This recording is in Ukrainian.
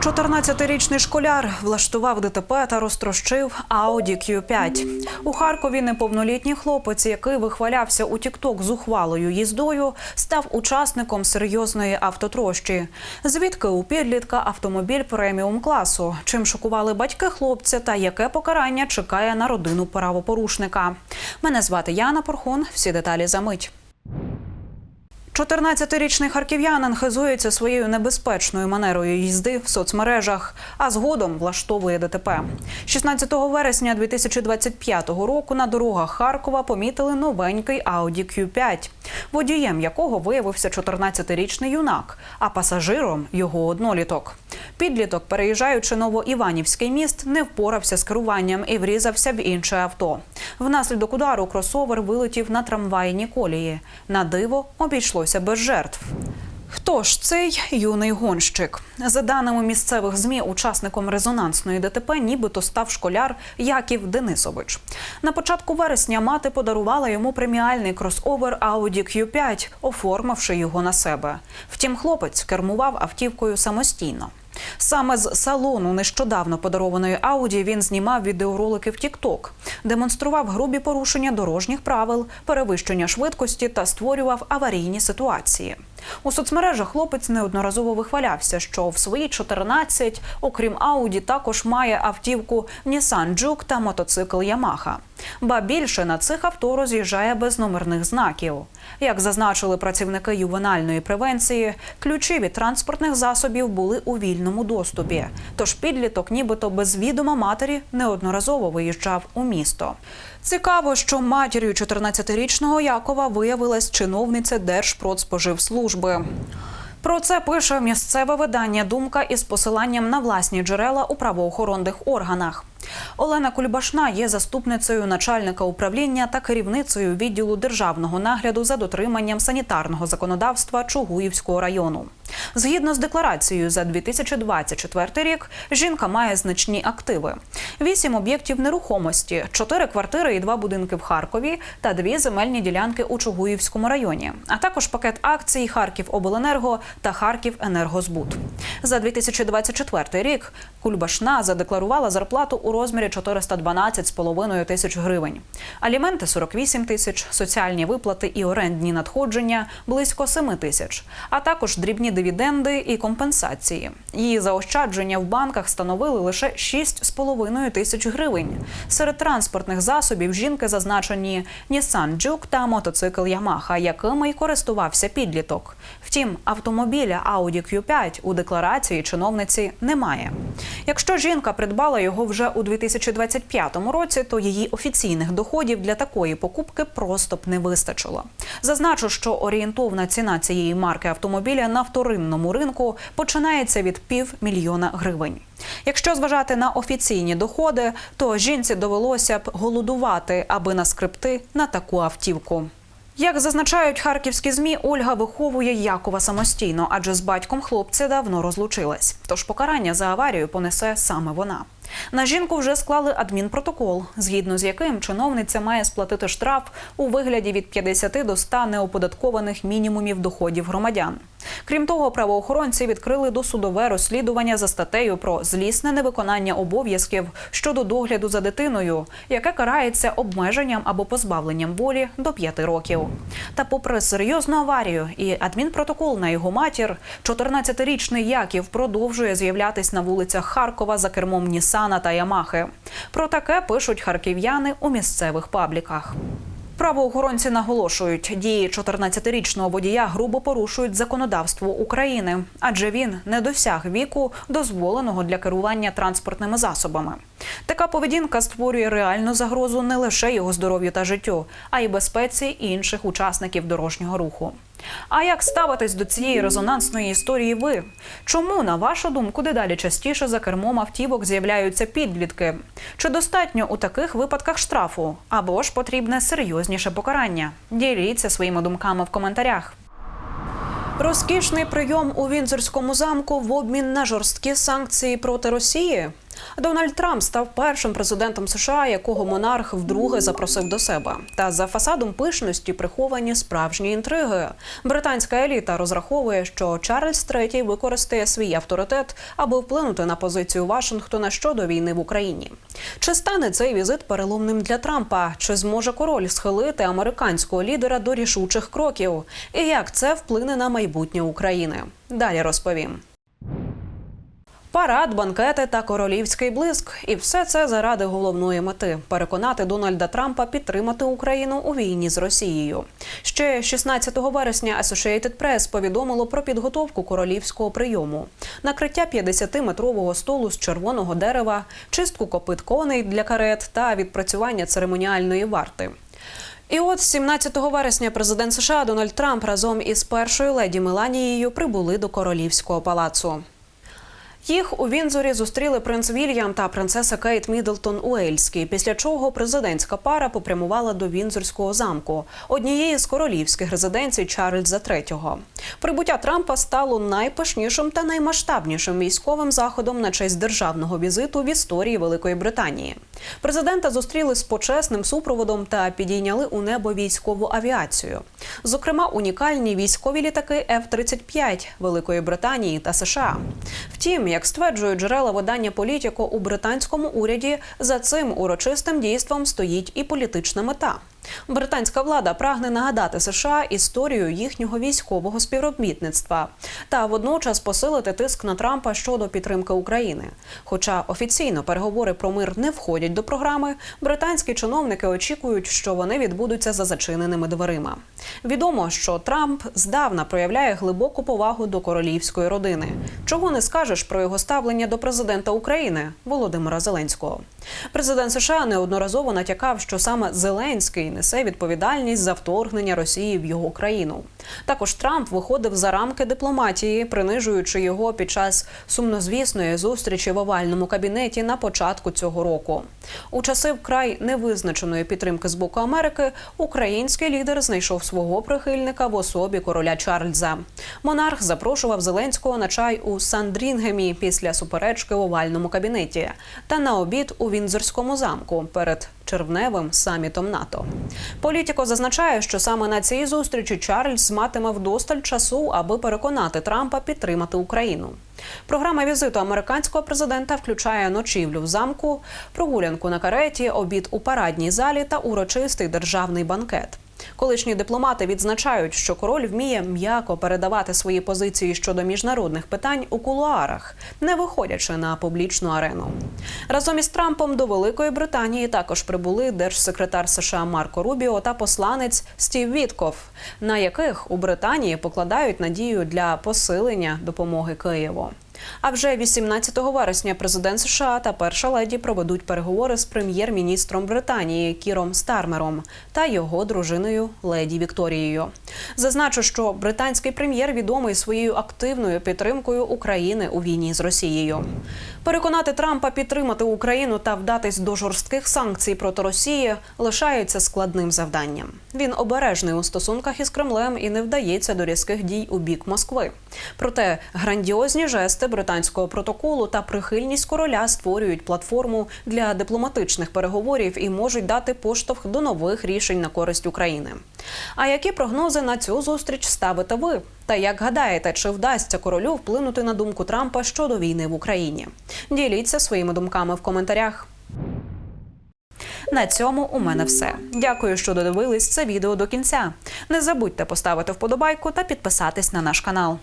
14-річний школяр влаштував ДТП та розтрощив Audi Q5. У Харкові неповнолітній хлопець, який вихвалявся у Тікток зухвалою їздою, став учасником серйозної автотрощі. Звідки у підлітка автомобіль преміум класу? Чим шокували батьки хлопця та яке покарання чекає на родину правопорушника? Мене звати Яна Порхун. Всі деталі за мить. 14-річний харків'янин хизується своєю небезпечною манерою їзди в соцмережах, а згодом влаштовує ДТП. 16 вересня 2025 року на дорогах Харкова помітили новенький Audi Q5, водієм якого виявився 14-річний юнак, а пасажиром його одноліток. Підліток, переїжджаючи Новоіванівський міст, не впорався з керуванням і врізався в інше авто. Внаслідок удару кросовер вилетів на трамвайні колії. На диво обійшлося без жертв. Хто ж цей юний гонщик? За даними місцевих змі, учасником резонансної ДТП нібито став школяр Яків Денисович. На початку вересня мати подарувала йому преміальний кросовер Audi Q5, оформивши його на себе. Втім, хлопець кермував автівкою самостійно. Саме з салону нещодавно подарованої Ауді він знімав відеоролики в TikTok, демонстрував грубі порушення дорожніх правил, перевищення швидкості та створював аварійні ситуації. У соцмережах хлопець неодноразово вихвалявся, що в свої 14, окрім Ауді, також має автівку Nissan Juke та мотоцикл Yamaha. Ба більше на цих авто роз'їжджає без номерних знаків. Як зазначили працівники ювенальної превенції, ключі від транспортних засобів були у вільному доступі. Тож підліток, нібито без відома матері, неодноразово виїжджав у місто. Цікаво, що матір'ю 14-річного Якова виявилась чиновниця Держпродспоживслужби. Про це пише місцеве видання Думка із посиланням на власні джерела у правоохоронних органах. Олена Кульбашна є заступницею начальника управління та керівницею відділу державного нагляду за дотриманням санітарного законодавства Чугуївського району. Згідно з декларацією за 2024 рік, жінка має значні активи: вісім об'єктів нерухомості, чотири квартири і два будинки в Харкові та дві земельні ділянки у Чугуївському районі, а також пакет акцій Харківобленерго та Харківенергозбут. За 2024 рік Кульбашна задекларувала зарплату у розмірі 412,5 тисяч гривень, аліменти 48 тисяч, соціальні виплати і орендні надходження близько 7 тисяч, а також дрібні дивіденди і компенсації. Її заощадження в банках становили лише 6,5 тисяч гривень. Серед транспортних засобів жінки зазначені Nissan Juke та мотоцикл Yamaha, якими й користувався підліток. Втім, автомобіля Audi Q5 у декларації чиновниці немає. Якщо жінка придбала його вже у 2025 році, то її офіційних доходів для такої покупки просто б не вистачило. Зазначу, що орієнтовна ціна цієї марки автомобіля на вторинному ринку починається від півмільйона гривень. Якщо зважати на офіційні доходи, то жінці довелося б голодувати, аби наскребти на таку автівку. Як зазначають харківські змі, Ольга виховує Якова самостійно, адже з батьком хлопця давно розлучилась. Тож покарання за аварію понесе саме вона. На жінку вже склали адмінпротокол, згідно з яким чиновниця має сплатити штраф у вигляді від 50 до 100 неоподаткованих мінімумів доходів громадян. Крім того, правоохоронці відкрили досудове розслідування за статтею про злісне невиконання обов'язків щодо догляду за дитиною, яке карається обмеженням або позбавленням волі до 5 років. Та, попри серйозну аварію і адмінпротокол на його матір, 14-річний Яків продовжує з'являтись на вулицях Харкова за кермом Нісана та Ямахи. Про таке пишуть харків'яни у місцевих пабліках. Правоохоронці наголошують, дії 14-річного водія грубо порушують законодавство України, адже він не досяг віку, дозволеного для керування транспортними засобами. Така поведінка створює реальну загрозу не лише його здоров'ю та життю, а й безпеці інших учасників дорожнього руху. А як ставитись до цієї резонансної історії ви? Чому, на вашу думку, дедалі частіше за кермом автівок з'являються підлітки? Чи достатньо у таких випадках штрафу? Або ж потрібне серйозніше покарання? Діліться своїми думками в коментарях. Розкішний прийом у Вінзорському замку в обмін на жорсткі санкції проти Росії. Дональд Трамп став першим президентом США, якого монарх вдруге запросив до себе. Та за фасадом пишності приховані справжні інтриги. Британська еліта розраховує, що Чарльз III використає свій авторитет, аби вплинути на позицію Вашингтона щодо війни в Україні. Чи стане цей візит переломним для Трампа? Чи зможе король схилити американського лідера до рішучих кроків? І як це вплине на майбутнє України? Далі розповім. Парад, банкети та королівський блиск, і все це заради головної мети переконати Дональда Трампа підтримати Україну у війні з Росією. Ще 16 вересня Associated Press повідомило про підготовку королівського прийому, накриття 50-метрового столу з червоного дерева, чистку копит коней для карет та відпрацювання церемоніальної варти. І от 17 вересня президент США Дональд Трамп разом із першою леді Меланією прибули до королівського палацу. Їх у Вінзорі зустріли принц Вільям та принцеса Кейт Міддлтон Уельський, після чого президентська пара попрямувала до Вінзорського замку, однієї з королівських резиденцій Чарльза III. Прибуття Трампа стало найпишнішим та наймасштабнішим військовим заходом на честь державного візиту в історії Великої Британії. Президента зустріли з почесним супроводом та підійняли у небо військову авіацію. Зокрема, унікальні військові літаки F-35 Великої Британії та США. Втім, як стверджують джерела видання політико у британському уряді, за цим урочистим дійством стоїть і політична мета. Британська влада прагне нагадати США історію їхнього військового співробітництва та водночас посилити тиск на Трампа щодо підтримки України. Хоча офіційно переговори про мир не входять до програми, британські чиновники очікують, що вони відбудуться за зачиненими дверима. Відомо, що Трамп здавна проявляє глибоку повагу до королівської родини. Чого не скажеш про його ставлення до президента України Володимира Зеленського. Президент США неодноразово натякав, що саме Зеленський несе відповідальність за вторгнення Росії в його країну. Також Трамп виходив за рамки дипломатії, принижуючи його під час сумнозвісної зустрічі в овальному кабінеті на початку цього року. У часи вкрай невизначеної підтримки з боку Америки український лідер знайшов свого прихильника в особі короля Чарльза. Монарх запрошував Зеленського на чай у Сандрінгемі після суперечки в овальному кабінеті та на обід у Вінзорському замку перед червневим самітом НАТО. Політико зазначає, що саме на цій зустрічі Чарльз матиме вдосталь часу, аби переконати Трампа підтримати Україну. Програма візиту американського президента включає ночівлю в замку, прогулянку на кареті, обід у парадній залі та урочистий державний банкет. Колишні дипломати відзначають, що король вміє м'яко передавати свої позиції щодо міжнародних питань у кулуарах, не виходячи на публічну арену. Разом із Трампом до Великої Британії також прибули держсекретар США Марко Рубіо та посланець Стів Вітков, на яких у Британії покладають надію для посилення допомоги Києву. А вже 18 вересня президент США та перша леді проведуть переговори з прем'єр-міністром Британії Кіром Стармером та його дружиною Леді Вікторією. Зазначу, що британський прем'єр відомий своєю активною підтримкою України у війні з Росією. Переконати Трампа підтримати Україну та вдатись до жорстких санкцій проти Росії лишається складним завданням. Він обережний у стосунках із Кремлем і не вдається до різких дій у бік Москви. Проте грандіозні жести британського протоколу та прихильність короля створюють платформу для дипломатичних переговорів і можуть дати поштовх до нових рішень на користь України. А які прогнози на цю зустріч ставите ви? Та як гадаєте, чи вдасться королю вплинути на думку Трампа щодо війни в Україні? Діліться своїми думками в коментарях. На цьому у мене все. Дякую, що додивились це відео до кінця. Не забудьте поставити вподобайку та підписатись на наш канал.